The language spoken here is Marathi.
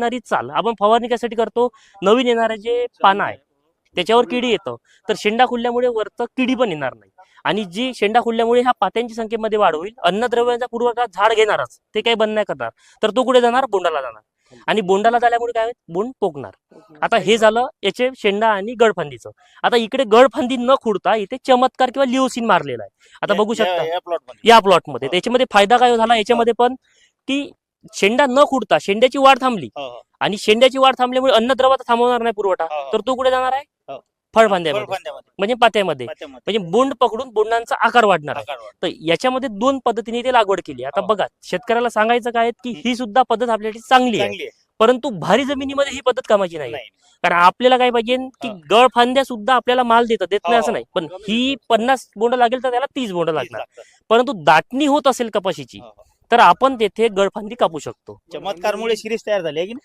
येणारी चाल. आपण फवारणी कशासाठी करतो नवीन येणारे जे पानं आहे त्याच्यावर किडी येतं. तर शेंडा खुलल्यामुळे वरतं किडी पण येणार नाही. आणि जी शेंडा खुलल्यामुळे ह्या पात्यांची संख्येमध्ये वाढ होईल. अन्नद्रव्यांचा पुरवठा झाड घेणारच. ते काही बंद नाही करणार. तर तो कुठे जाणार? बोंडाला जाणार. आणि बोंडाला झाल्यामुळे काय? बोंड पोकणार. आता हे झालं याचे शेंडा आणि गडफंदीचं. आता इकडे गडफंदी न खुडता इथे चमत्कार किंवा लिओसिन मारलेला आहे. आता बघू शकता. या प्लॉटमध्ये त्याच्यामध्ये फायदा काय झाला? याच्यामध्ये पण की शेंडा न खुडता शेंड्याची वाढ थांबली हो, हो. आणि शेंड्याची वाढ थांबल्यामुळे अन्नद्रव तर थांबवणार नाही पुरवठा हो, हो. तर तो कुठे जाणार आहे हो. फळफांद्यामध्ये फळफांद्यामध्ये, म्हणजे पात्यामध्ये पात्यामध्ये. म्हणजे बोंड पकडून बोंडांचा आकार वाढणार आहे आकार वाढ. तर याच्यामध्ये दोन पद्धतीने ते लागवड केली आता हो. बघा शेतकऱ्याला सांगायचं काय आहे की ही सुद्धा पद्धत आपल्यासाठी चांगली आहे चांगली आहे. परंतु भारी जमिनीमध्ये ही पद्धत कामाची नाही नाही कारण आपल्याला काय पाहिजे की हा. गळ फांद्या सुद्धा आपल्याला माल देतात देत नाही हो, असं हो. नाही पण ही पन्नास बोंड लागेल तर त्याला तीस बोंड लागणार लागतात. परंतु दाटणी होत असेल कपाशीची हो, हो. तर आपण तेथे गळफांदी कापू शकतो चमत्कारमुळे शिरीष तयार झाली आहे की नाही?